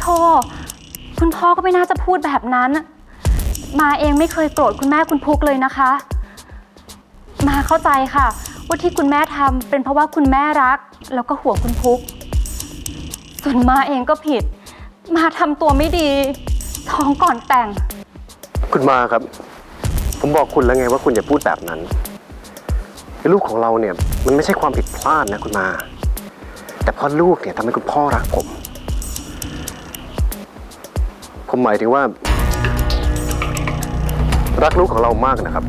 โทคุณพ่อก็ไม่น่าจะพูดแบบนั้น มาเองไม่เคยโกรธคุณแม่คุณพุกเลยนะคะ มาเข้าใจค่ะ ว่าที่คุณแม่ทำเป็นเพราะว่าคุณแม่รัก แล้วก็ห่วงคุณพุก ส่วนมาเองก็ผิด มาทำตัวไม่ดี ท้องก่อนแต่ง คุณมาครับ ผมบอกคุณแล้วไงว่าคุณอย่าพูดแบบนั้นลูกของเราเนี่ยมันไม่ใช่ความผิดพลาดนะคุณมา แต่เพ่อลูกเนี่ยทำให้คุณพ่อรักผม ผมหมายถึงว่า รักลูกของเรามากนะครับ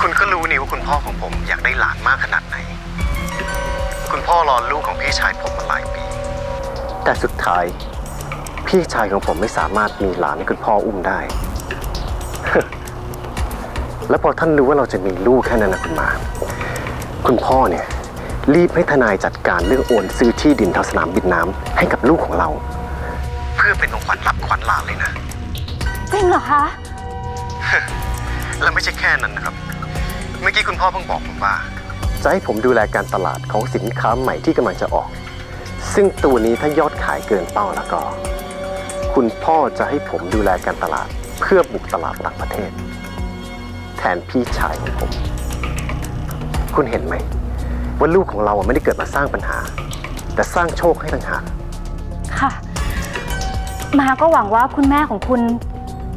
คุณก็รู้นี่ว่าคุณพ่อของผมอยากได้หลานมากขนาดไหน คุณพ่อรอลูกของพี่ชายผมมาหลายปี แต่สุดท้าย พี่ชายของผมไม่สามารถมีหลานให้คุณพ่ออุ้มได้ แล้วพอท่านรู้ว่าเราจะมีลูกแค่นั้นนะคุณมา คุณพ่อเนี่ยรีบให้ทนายจัดการเรื่องโอนซื้อที่ดินแถวสนามบินน้ำให้กับลูกของเรา พื่อเป็นของขวัญรับขวัญหลานเลยนะ จริงเหรอคะ และไม่ใช่แค่นั้นนะครับ เมื่อกี้คุณพ่อเพิ่งบอกผมว่า จะให้ผมดูแลการตลาดของสินค้าใหม่ที่กำลังจะออก ซึ่งตัวนี้ถ้ายอดขายเกินเป้าแล้วก็ คุณพ่อจะให้ผมดูแลการตลาดเพื่อบุกตลาดต่างประเทศ แทนพี่ชายของผม คุณเห็นไหม ว่าลูกของเราอะไม่ได้เกิดมาสร้างปัญหา แต่สร้างโชคให้ต่างหากค่ะ มาก็หวังว่าคุณแม่ของคุณ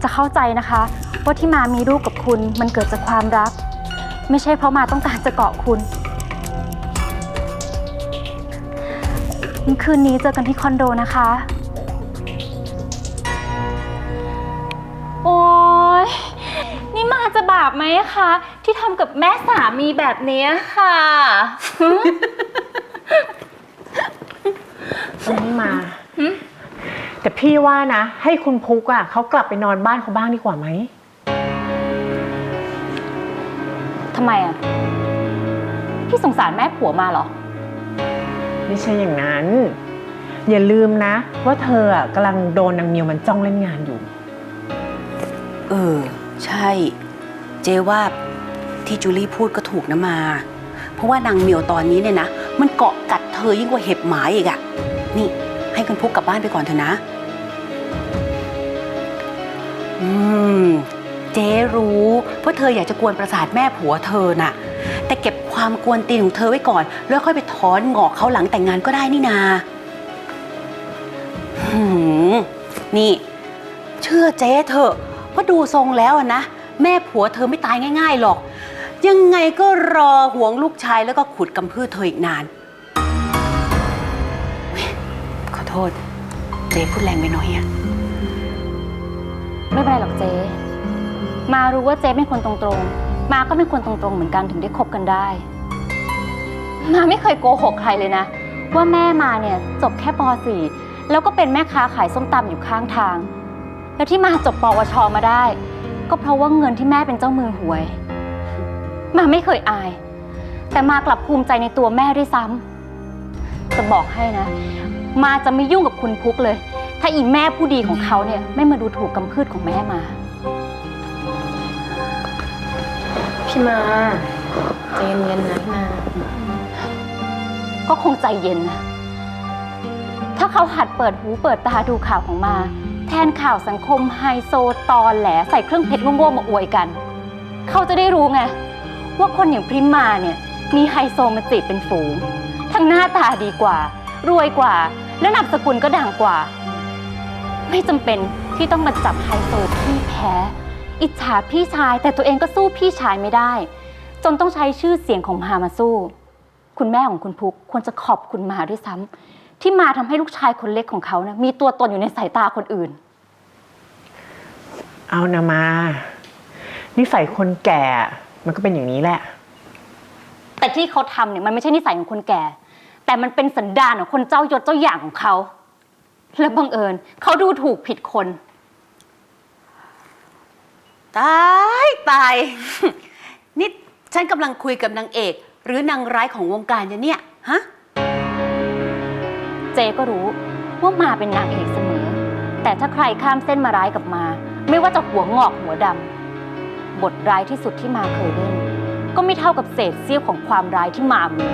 จะเข้าใจนะคะ ว่าที่มามีลูกกับคุณมันเกิดจากความรัก ไม่ใช่เพราะมาต้องการจะเกาะคุณ คืนนี้เจอกันที่คอนโดนะคะ โอ๊ยนี่มาจะบาปไหมคะ ที่ทำกับแม่สามีแบบนี้ค่ะไม่มา แต่พี่ว่านะ ให้คุณพุกอะเขากลับไปนอนบ้านเขาบ้างดีกว่าไหมทำไมอะ พี่สงสารแม่ผัวมาเหรอ ไม่ใช่อย่างนั้น อย่าลืมนะ ว่าเธออะกำลังโดนนางเมียวมันจ้องเล่นงานอยู่ เออ ใช่ เจว่าที่จูลี่พูดก็ถูกนะมา เพราะว่านางเหมียวตอนนี้เนี่ยนะ มันเกาะกัดเธอยิ่งกว่าเห็บหมาอีกอะนี่ ให้คุณพุกกลับบ้านไปก่อนเถอะนะ อืม เจ๊รู้ว่าะเธออยากจะกวนประสาทแม่ผัวเธอน่ะ แต่เก็บความกวนตีนของเธอไว้ก่อน แล้วค่อยไปถอนงอกเขาหลังแต่งงานก็ได้นี่นาหืมนี่ เชื่อเจ๊เถอะเพราะดูทรงแล้วอะนะ แม่ผัวเธอไม่ตายง่าย ๆ หรอก ยังไงก็รอห่วงลูกชายแล้วก็ขุดกำพืชเธออีกนาน ษ เจ๊พูดแรงไปหน่อยอะไม่เป็นไรหรอกเจ๊ มารู้ว่าเจ๊เป็นคนตรงๆ มาก็เป็นคนตรงๆ เหมือนกันถึงได้คบกันได้ มาไม่เคยโกหกใครเลยนะ ว่าแม่มาเนี่ยจบแค่ป .4 แล้วก็เป็นแม่ค้าขายส้มตำอยู่ข้างทาง แล้วที่มาจบปวชมาได้ ก็เพราะว่าเงินที่แม่เป็นเจ้ามือหวย มาไม่เคยอาย แต่มากลับภูมิใจในตัวแม่ด้วยซ้ำจะบอกให้นะ มาจะไม่ยุ่งกับคุณพุกเลย ถ้าอีแม่ผู้ดีของเขาเนี่ยไม่มาดูถูกกำพืชของแม่มา พี่มาใจเย็นๆนะพี่มา ก็คงใจเย็นนะ ถ้าเขาหัดเปิดหูเปิดตาดูข่าวของมา แทนข่าวสังคมไฮโซตอนแหลใส่เครื่องเพชรโง่ๆมาอวยกัน เขาจะได้รู้ไง ว่าคนอย่างพริมมาเนี่ยมีไฮโซมาจีบเป็นฝูง ทั้งหน้าตาดีกว่า รวยกว่า และนามสกุลก็ดังกว่า ไม่จำเป็นที่ต้องมาจับไฮโซที่แพ้ อิจฉาพี่ชายแต่ตัวเองก็สู้พี่ชายไม่ได้ จนต้องใช้ชื่อเสียงของมามาสู้ คุณแม่ของคุณพุกควรจะขอบคุณมาด้วยซ้ำที่มาทำให้ลูกชายคนเล็กของเขานะมีตัวตนอยู่ในสายตาคนอื่น เอานะมา นิสัยคนแก่ มันก็เป็นอย่างนี้แหละ แต่ที่เขาทำเนี่ยมันไม่ใช่นิสัยของคนแก่ แต่มันเป็นสันดานของคนเจ้ายศเจ้าอย่างของเขา และบังเอิญเขาดูถูกผิดคน ตายตาย นี่ฉันกำลังคุยกับนางเอก หรือนางร้ายของวงการเนี่ยฮะ เจก็รู้ว่ามาเป็นนางเอกเสมอ แต่ถ้าใครข้ามเส้นมาร้ายกับมา ไม่ว่าจะหัวงอกหัวดำบทร้ายที่สุดที่มาเคยเล่น ก็ไม่เท่ากับเศษเสี้ยวของความร้ายที่มามี